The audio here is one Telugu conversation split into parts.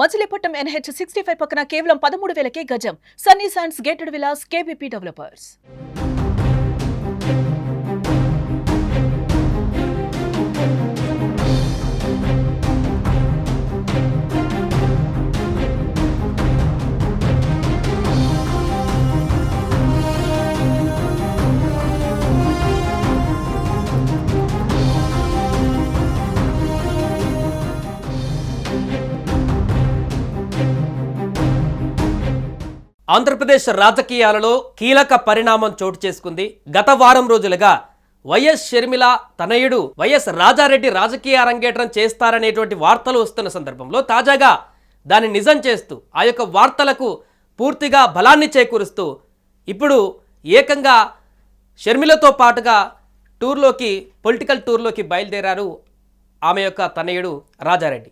మచిలీపట్నం ఎన్హెచ్ సిక్స్టీ ఫైవ్ పక్కన కేవలం పదమూడు వేలకే గజం. Sunny Sands gated villas KBP developers. Andhra Pradesh రాజకీయాలలో కీలక పరిణామం చోటు చేసుకుంది. గత వారం రోజులుగా వైఎస్ షర్మిల తనయుడు వైఎస్ రాజారెడ్డి రాజకీయ అరంగేట్రం చేస్తారనేటువంటి వార్తలు వస్తున్న సందర్భంలో తాజాగా దాన్ని నిజం చేస్తూ ఆ యొక్క వార్తలకు పూర్తిగా బలాన్ని చేకూరుస్తూ ఇప్పుడు ఏకంగా షర్మిలతో పాటుగా టూర్లోకి పొలిటికల్ టూర్లోకి బయలుదేరారు ఆమె యొక్క తనయుడు రాజారెడ్డి.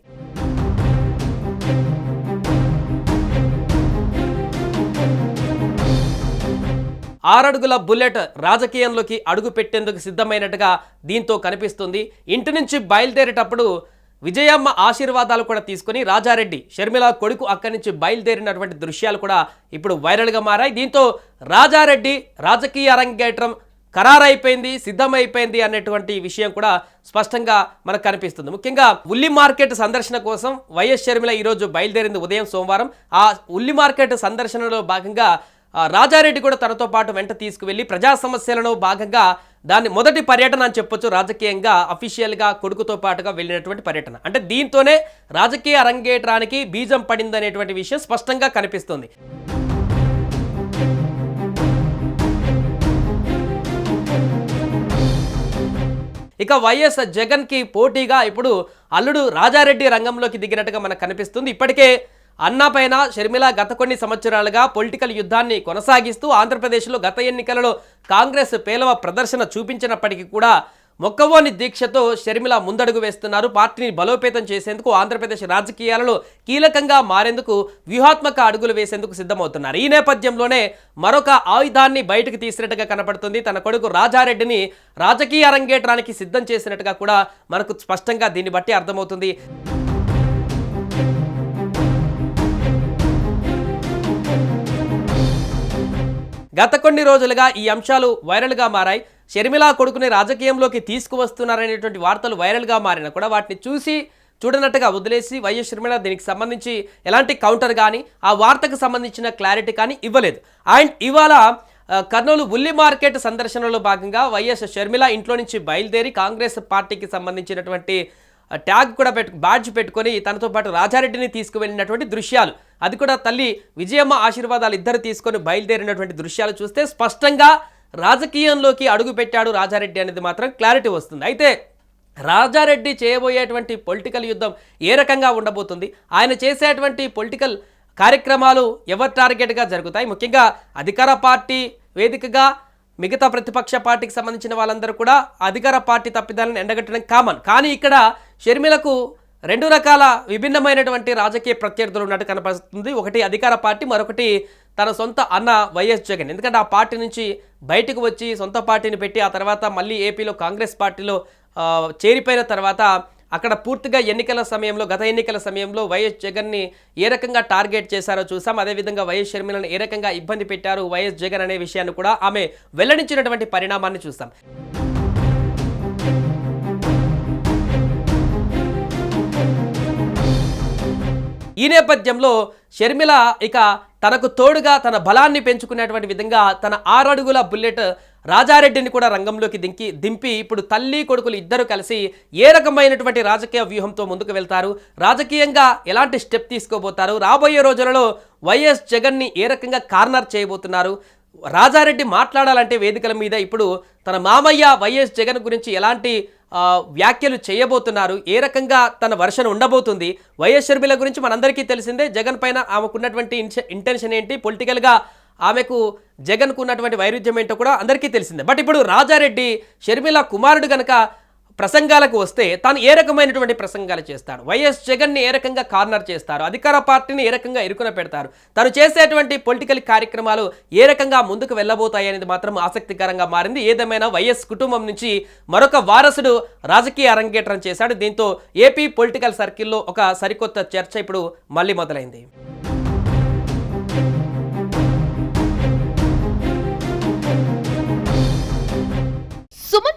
ఆరడుగుల బుల్లెట్ రాజకీయంలోకి అడుగు పెట్టేందుకు సిద్ధమైనట్టుగా దీంతో కనిపిస్తుంది. ఇంటి నుంచి బయలుదేరేటప్పుడు విజయమ్మ ఆశీర్వాదాలు కూడా తీసుకొని రాజారెడ్డి షర్మిల కొడుకు అక్కడి నుంచి బయలుదేరినటువంటి దృశ్యాలు కూడా ఇప్పుడు వైరల్గా మారాయి. దీంతో రాజారెడ్డి రాజకీయ అరంగేట్రం ఖరారైపోయింది సిద్ధమైపోయింది అనేటువంటి విషయం కూడా స్పష్టంగా మనకు కనిపిస్తుంది. ముఖ్యంగా ఉల్లి మార్కెట్ సందర్శన కోసం వైఎస్ షర్మిల ఈరోజు బయలుదేరింది ఉదయం సోమవారం. ఆ ఉల్లి మార్కెట్ సందర్శనలో భాగంగా రాజారెడ్డి కూడా తనతో పాటు వెంట తీసుకువెళ్ళి ప్రజా సమస్యలను భాగంగా దాన్ని మొదటి పర్యటన అని చెప్పొచ్చు రాజకీయంగా అఫీషియల్గా కొడుకుతో పాటుగా వెళ్ళినటువంటి పర్యటన. అంటే దీంతోనే రాజకీయ అరంగేట్రానికి బీజం పడిందనేటువంటి విషయం స్పష్టంగా కనిపిస్తుంది. ఇక వైఎస్ జగన్కి పోటీగా ఇప్పుడు అల్లుడు రాజారెడ్డి రంగంలోకి దిగినట్టుగా మనకు కనిపిస్తుంది. ఇప్పటికే అన్నా పైన షర్మిల గత కొన్ని సంవత్సరాలుగా పొలిటికల్ యుద్ధాన్ని కొనసాగిస్తూ ఆంధ్రప్రదేశ్లో గత ఎన్నికలలో కాంగ్రెస్ పేలవ ప్రదర్శన చూపించినప్పటికీ కూడా మొక్కవోని దీక్షతో షర్మిల ముందడుగు వేస్తున్నారు. పార్టీని బలోపేతం చేసేందుకు ఆంధ్రప్రదేశ్ రాజకీయాలలో కీలకంగా మారేందుకు వ్యూహాత్మక అడుగులు వేసేందుకు సిద్ధమవుతున్నారు. ఈ నేపథ్యంలోనే మరొక ఆయుధాన్ని బయటకు తీసినట్టుగా కనపడుతుంది. తన కొడుకు రాజారెడ్డిని రాజకీయ అరంగేట్రానికి సిద్ధం చేసినట్టుగా కూడా మనకు స్పష్టంగా దీన్ని బట్టి అర్థమవుతుంది. గత కొన్ని రోజులుగా ఈ అంశాలు వైరల్గా మారాయి. షర్మిల కొడుకుని రాజకీయంలోకి తీసుకువస్తున్నారనేటువంటి వార్తలు వైరల్గా మారిన కూడా వాటిని చూసి చూడనట్టుగా వదిలేసి వైఎస్ షర్మిల దీనికి సంబంధించి ఎలాంటి కౌంటర్ కానీ ఆ వార్తకు సంబంధించిన క్లారిటీ కానీ ఇవ్వలేదు. అండ్ ఇవాళ కర్నూలు ఉల్లి మార్కెట్ సందర్శనలో భాగంగా వైఎస్ షర్మిల ఇంట్లో నుంచి బయలుదేరి కాంగ్రెస్ పార్టీకి సంబంధించినటువంటి ట్యాగ్ కూడా పెట్టు బ్యాడ్జ్ పెట్టుకొని తనతో పాటు రాజారెడ్డిని తీసుకువెళ్ళినటువంటి దృశ్యాలు. అది కూడా తల్లి విజయమ్మ ఆశీర్వాదాలు ఇద్దరు తీసుకొని బయలుదేరినటువంటి దృశ్యాలు చూస్తే స్పష్టంగా రాజకీయంలోకి అడుగు పెట్టాడు రాజారెడ్డి అనేది మాత్రం క్లారిటీ వస్తుంది. అయితే రాజారెడ్డి చేయబోయేటువంటి పొలిటికల్ యుద్ధం ఏ రకంగా ఉండబోతుంది? ఆయన చేసేటువంటి పొలిటికల్ కార్యక్రమాలు ఎవరి టార్గెట్గా జరుగుతాయి? ముఖ్యంగా అధికార పార్టీ వేదికగా మిగతా ప్రతిపక్ష పార్టీకి సంబంధించిన వాళ్ళందరూ కూడా అధికార పార్టీ తప్పిదాలను ఎండగట్టడం కామన్ కానీ ఇక్కడ షర్మిలకు రెండు రకాల విభిన్నమైనటువంటి రాజకీయ ప్రత్యర్థులు ఉన్నట్టు కనపడుతుంది. ఒకటి అధికార పార్టీ మరొకటి తన సొంత అన్న వైఎస్ జగన్. ఎందుకంటే ఆ పార్టీ నుంచి బయటకు వచ్చి సొంత పార్టీని పెట్టి ఆ తర్వాత మళ్ళీ ఏపీలో కాంగ్రెస్ పార్టీలో చేరిపోయిన తర్వాత అక్కడ పూర్తిగా ఎన్నికల సమయంలో గత ఎన్నికల సమయంలో వైఎస్ జగన్ని ఏ రకంగా టార్గెట్ చేశారో చూసాం. అదేవిధంగా వైఎస్ షర్మిలను ఏ రకంగా ఇబ్బంది పెట్టారు వైఎస్ జగన్ అనే విషయాన్ని కూడా ఆమె వెల్లడించినటువంటి పరిణామాన్ని చూస్తాం ఈ నేపథ్యంలో షర్మిల ఇక తనకు తోడుగా తన బలాన్ని పెంచుకునేటువంటి విధంగా తన ఆరడుగుల బుల్లెట్ రాజారెడ్డిని కూడా రంగంలోకి దింకి దింపి ఇప్పుడు తల్లి కొడుకులు ఇద్దరు కలిసి ఏ రకమైనటువంటి రాజకీయ వ్యూహంతో ముందుకు వెళ్తారు? రాజకీయంగా ఎలాంటి స్టెప్ తీసుకోబోతారు? రాబోయే రోజులలో వైఎస్ జగన్ని ఏ రకంగా కార్నర్ చేయబోతున్నారు? రాజారెడ్డి మాట్లాడాలంటే వేదికల మీద ఇప్పుడు తన మామయ్య వైఎస్ జగన్ గురించి ఎలాంటి వ్యాఖ్యలు చేయబోతున్నారు. ఏ రకంగా తన వర్షన్ ఉండబోతుంది? వైఎస్ షర్మిల గురించి మనందరికీ తెలిసిందే జగన్ పైన ఆమెకున్నటువంటి ఇంటెన్షన్ ఏంటి? పొలిటికల్గా ఆమెకు జగన్కు ఉన్నటువంటి వైరుధ్యం ఏంటో కూడా అందరికీ తెలిసిందే. బట్ ఇప్పుడు రాజారెడ్డి షర్మిల కుమారుడు కనుక ప్రసంగాలకు వస్తే తాను ఏ రకమైనటువంటి ప్రసంగాలు చేస్తాడు? వైఎస్ జగన్ని ఏ రకంగా కార్నర్ చేస్తారు? అధికార పార్టీని ఏ రకంగా ఇరుకున పెడతారు? తను చేసేటువంటి పొలిటికల్ కార్యక్రమాలు ఏ రకంగా ముందుకు వెళ్ళబోతాయి అనేది మాత్రం ఆసక్తికరంగా మారింది. ఏదేమైనా వైఎస్ కుటుంబం నుంచి మరొక వారసుడు రాజకీయ అరంగేట్రం చేశాడు. దీంతో ఏపీ పొలిటికల్ సర్కిల్లో ఒక సరికొత్త చర్చ ఇప్పుడు మళ్ళీ మొదలైంది.